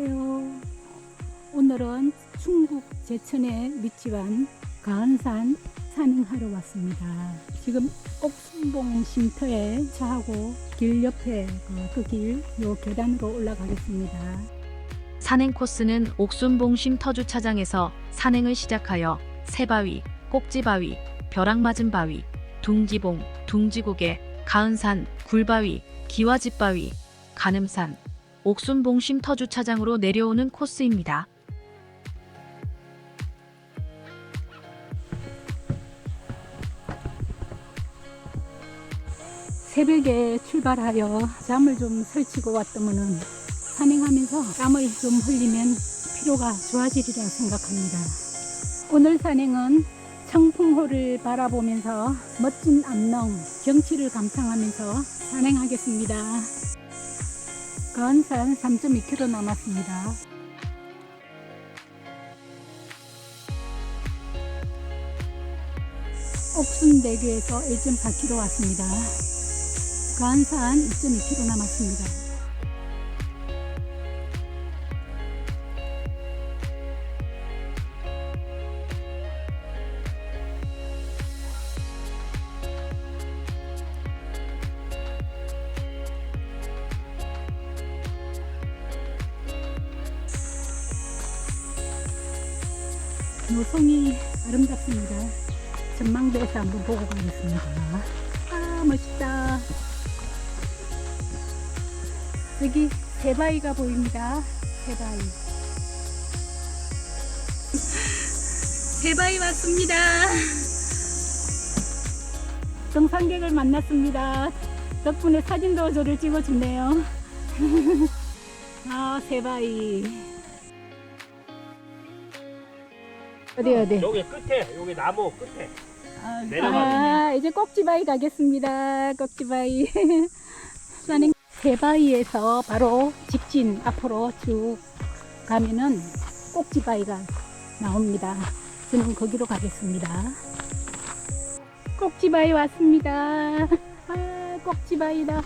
안녕하세요. 오늘은 충북 제천에 위치한 가은산 산행하러 왔습니다. 지금 옥순봉 쉼터에 차하고 길 옆에 그 길, 요 계단으로 올라가겠습니다. 산행 코스는 옥순봉 쉼터 주차장에서 산행을 시작하여 새바위, 꼭지바위, 벼락 맞은 바위, 둥기봉, 둥지고개, 가은산, 굴바위, 기와집바위, 가늠산, 옥순봉 쉼터 주차장으로 내려오는 코스입니다. 새벽에 출발하여 잠을 좀 설치고 왔더면은 산행하면서 땀을 좀 흘리면 피로가 좋아지리라 생각합니다. 오늘 산행은 청풍호를 바라보면서 멋진 암릉, 경치를 감상하면서 산행하겠습니다. 가은산 3.2km 남았습니다. 옥순대교에서 1.4km 왔습니다. 가은산 2.2km 남았습니다. 노송이 아름답습니다. 전망대에서 한번 보고 가겠습니다. 아, 멋있다. 여기 세바위가 보입니다. 세바위. 세바위 왔습니다. 정상객을 만났습니다. 덕분에 사진도 저를 찍어주네요. 아, 세바위. 어디, 어디? 여기 끝에 여기 나무 끝에 아, 이제 꼭지바위 가겠습니다. 꼭지바위. 산행 세바위에서 바로 직진 앞으로 쭉 가면은 꼭지바위가 나옵니다. 저는 거기로 가겠습니다. 꼭지바위 왔습니다. 아, 꼭지바위다.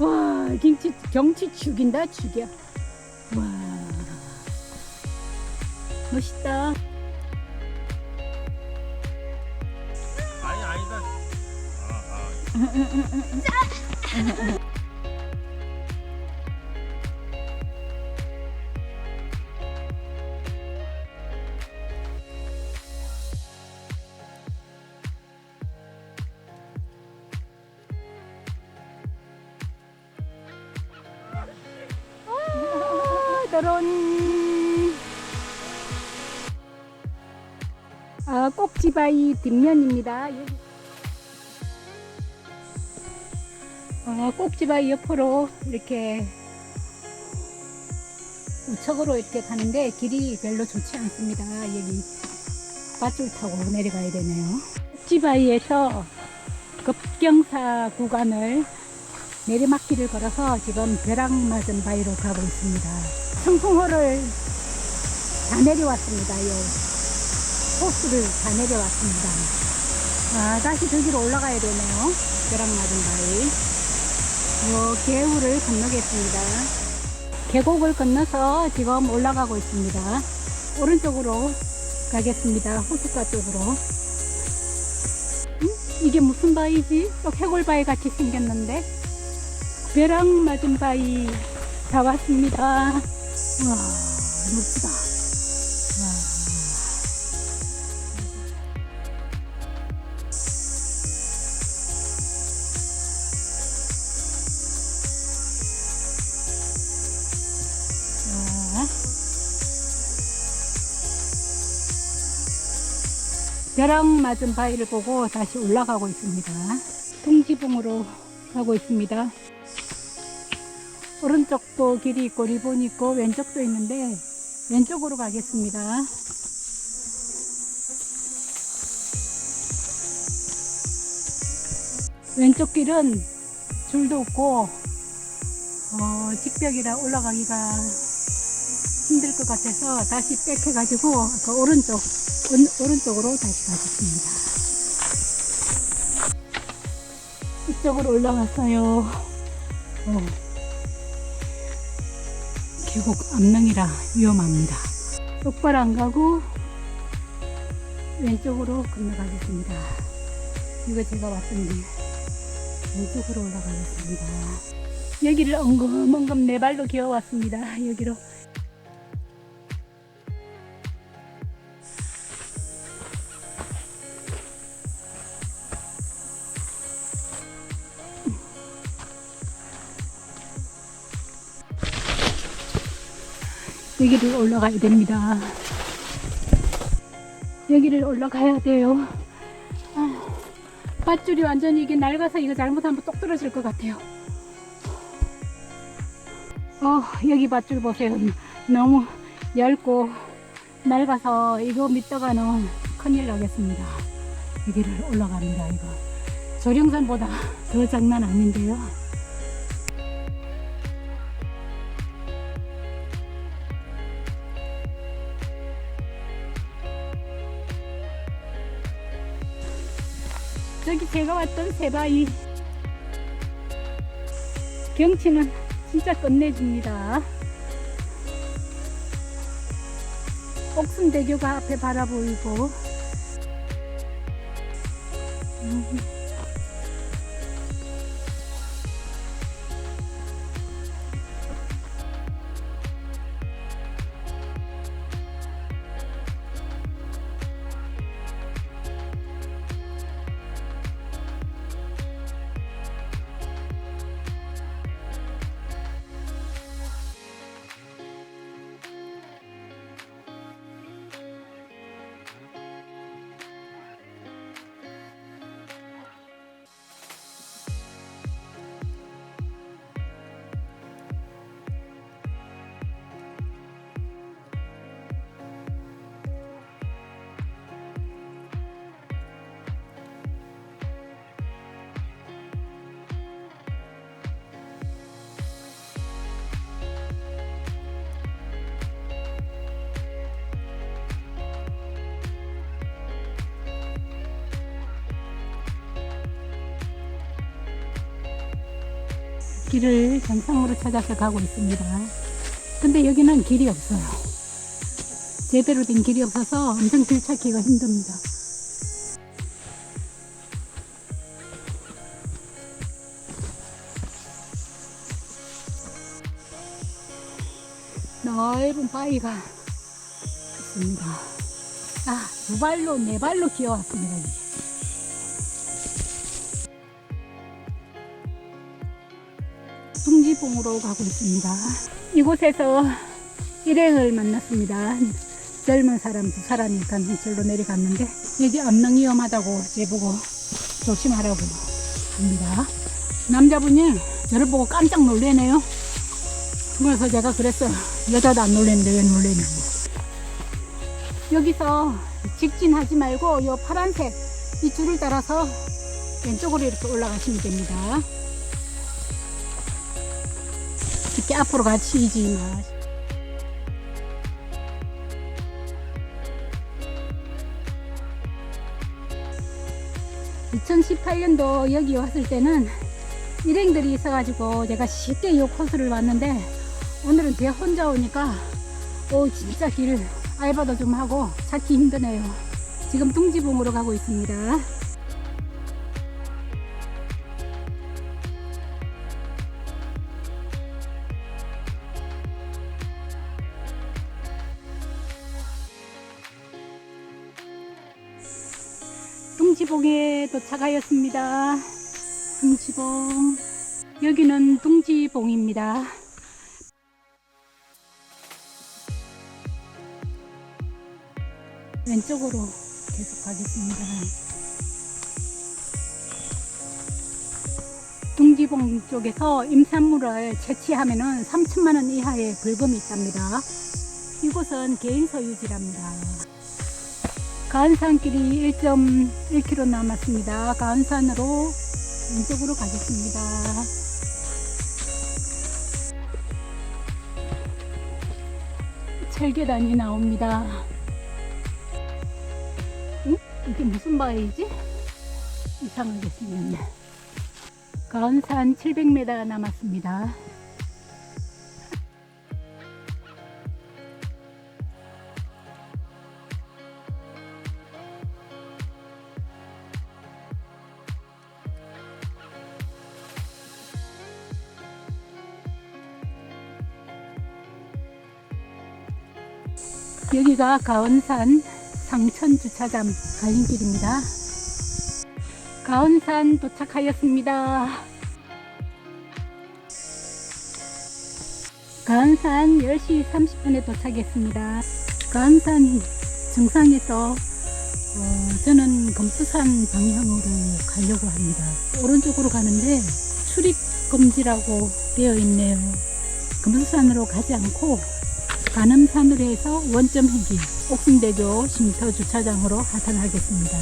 와, 경치, 경치 죽인다, 죽여. 와, 멋있다. 아, 아. 아, 꼭지바위 뒷면입니다. 어, 꼭지바위 옆으로 이렇게 우측으로 이렇게 가는데 길이 별로 좋지 않습니다. 여기 밧줄 타고 내려가야 되네요. 꼭지바위에서 급경사 구간을 내리막길을 걸어서 지금 벼락 맞은 바위로 가고 있습니다. 청풍호를 다 내려왔습니다. 요 코스를 다 내려왔습니다. 아, 다시 저기로 올라가야 되네요. 벼락 맞은 바위. 요 개울을 건너겠습니다. 계곡을 건너서 지금 올라가고 있습니다. 오른쪽으로 가겠습니다. 호숫가 쪽으로. 음? 이게 무슨 바위지? 또 해골바위 같이 생겼는데? 벼락 맞은 바위 다 왔습니다. 와, 멋지다. 벼락 맞은 바위를 보고 다시 올라가고 있습니다. 통지봉으로 가고 있습니다. 오른쪽도 길이 있고 리본 있고 왼쪽도 있는데 왼쪽으로 가겠습니다. 왼쪽 길은 줄도 없고 어, 직벽이라 올라가기가 힘들 것 같아서 다시 빽해가지고 그 오른쪽 온- 오른쪽으로 다시 가겠습니다. 이쪽으로 올라왔어요. 어. 계곡 암릉이라 위험합니다. 똑바로 안 가고 왼쪽으로 건너가겠습니다. 이거 제가 왔던 길 왼쪽으로 올라가겠습니다. 여기를 엉금엉금 네 발로 기어왔습니다. 여기로 여기를 올라가야 됩니다. 여기를 올라가야 돼요. 아, 밧줄이 완전히 이게 낡아서 이거 잘못하면 똑 떨어질 것 같아요. 어, 여기 밧줄 보세요. 너무 얇고 낡아서 이거 밑다가는 큰일 나겠습니다. 여기를 올라갑니다, 이거. 조령산보다 더 장난 아닌데요. 저기 제가 왔던 세바위 경치는 진짜 끝내줍니다. 옥순대교가 앞에 바라보이고 길을 정상으로 찾아서 가고 있습니다. 근데 여기는 길이 없어요. 제대로 된 길이 없어서 엄청 길 찾기가 힘듭니다. 넓은 바위가 있습니다. 아, 두 발로, 네 발로 기어왔습니다. 둥지봉으로 가고 있습니다. 이곳에서 일행을 만났습니다. 젊은 사람 두 사람이 절로 내려갔는데 여기 암릉 위험하다고 제보고 조심하라고 합니다. 남자분이 저를 보고 깜짝 놀래네요. 그래서 제가 그랬어요. 여자도 안 놀랬는데 왜 놀래냐고. 여기서 직진하지 말고 요 파란색 이 줄을 따라서 왼쪽으로 이렇게 올라가시면 됩니다. 이렇게 앞으로 가시지 마. 2018년도 여기 왔을 때는 일행들이 있어가지고 제가 쉽게 이 코스를 왔는데 오늘은 제가 혼자 오니까 오 진짜 길 알바도 좀 하고 찾기 힘드네요. 지금 둥지봉으로 가고 있습니다. 둥지봉에 도착하였습니다. 둥지봉. 여기는 둥지봉입니다. 왼쪽으로 계속 가겠습니다. 둥지봉 쪽에서 임산물을 채취하면은 3천만 원 이하의 벌금이 있답니다. 이곳은 개인 소유지랍니다. 가은산길이 1.1km 남았습니다. 가은산으로 왼쪽으로 가겠습니다. 철계단이 나옵니다. 응? 이게 무슨 바위지? 이상하게 생겼네. 가은산 700m 남았습니다. 여기가 가온산 상천주차장 갈림길입니다. 가온산 도착하였습니다. 가온산 10시 30분에 도착했습니다. 가온산 정상에서 어, 저는 검수산 방향으로 가려고 합니다. 오른쪽으로 가는데 출입 금지라고 되어 있네요. 검수산으로 가지 않고 가늠산으로 해서 원점 회기 옥순대교 쉼터 주차장으로 하산하겠습니다.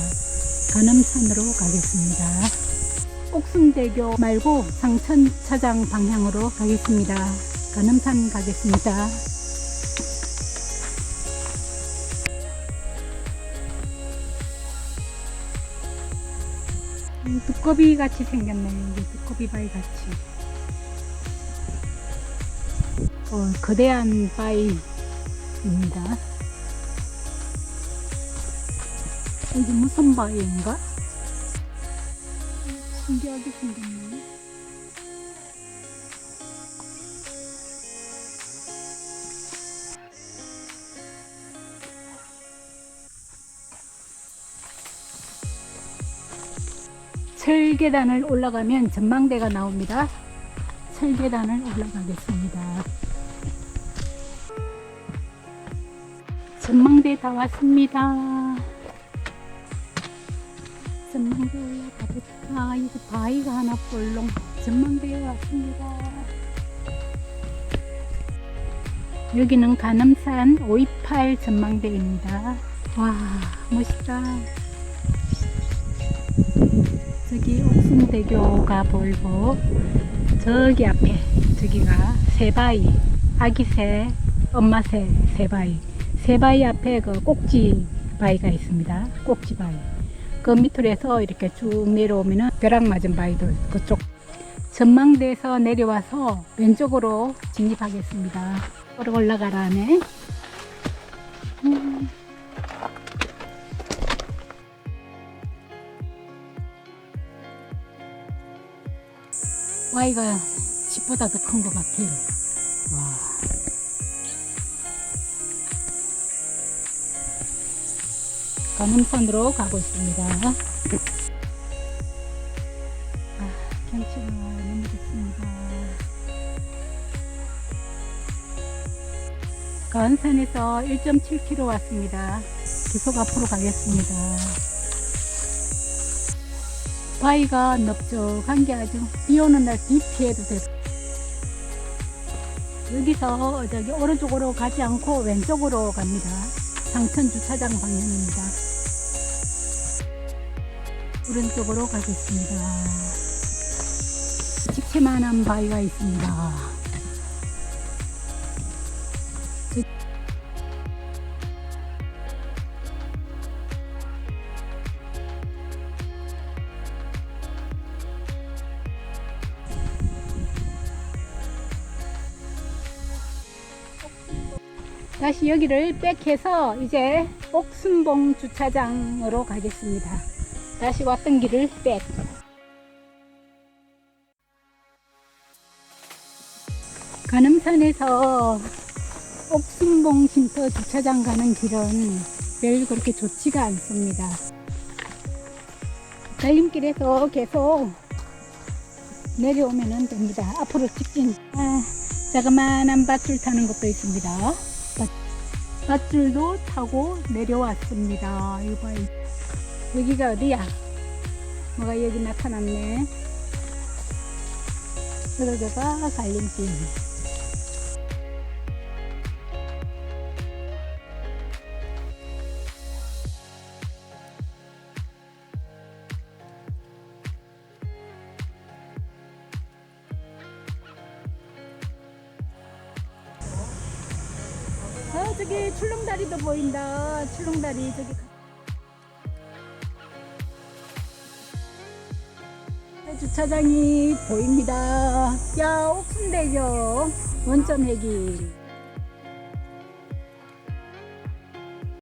가늠산으로 가겠습니다. 옥순대교 말고 상천차장 방향으로 가겠습니다. 가늠산 가겠습니다. 음, 두꺼비 같이 생겼네요. 이게 두꺼비 바위 같이. 어, 거대한 바위입니다. 이게 무슨 바위인가? 신기하게 생겼네. 철계단을 올라가면 전망대가 나옵니다. 철계단을 올라가겠습니다. 전망대 다 왔습니다. 전망대 올라가겠다. 아, 이거 바위가 하나 볼롱. 전망대에 왔습니다. 여기는 가남산 528 전망대입니다. 와, 멋있다. 저기 옥순대교가 보이고 저기 앞에 저기가 새바위 아기새 엄마새 새바위 새바위 앞에 그 꼭지 바위가 있습니다 꼭지 바위 그 밑으로 해서 이렇게 쭉 내려오면은 벼락 맞은 바위들 그쪽 전망대에서 내려와서 왼쪽으로 진입하겠습니다 올라가라네 음. Y가 집보다 더 큰 것 같아요. 와. 가문선으로 가고 있습니다. 아, 경치가 너무 좋습니다. 가은산에서 1.7km 왔습니다. 계속 앞으로 가겠습니다. 바위가 넓적한 게 아주 비 오는 날 비 피해도 되고 여기서 저기 오른쪽으로 가지 않고 왼쪽으로 갑니다. 상천 주차장 방향입니다. 오른쪽으로 가겠습니다. 집채만한 바위가 있습니다. 다시 여기를 백해서 이제 옥순봉 주차장으로 가겠습니다. 다시 왔던 길을 백. 가늠산에서 옥순봉 쉼터 주차장 가는 길은 별 그렇게 좋지가 않습니다. 달림길에서 계속 내려오면 됩니다. 앞으로 직진. 아, 자그마한 밧줄 타는 것도 있습니다. 밧줄도 타고 내려왔습니다. 이거 봐요. 여기가 어디야? 뭐가 여기 나타났네. 저러저가 갈림길. 아, 저기 출렁다리도 보인다. 출렁다리 저기. 주차장이 보입니다. 야, 옥순대교 원점 회기.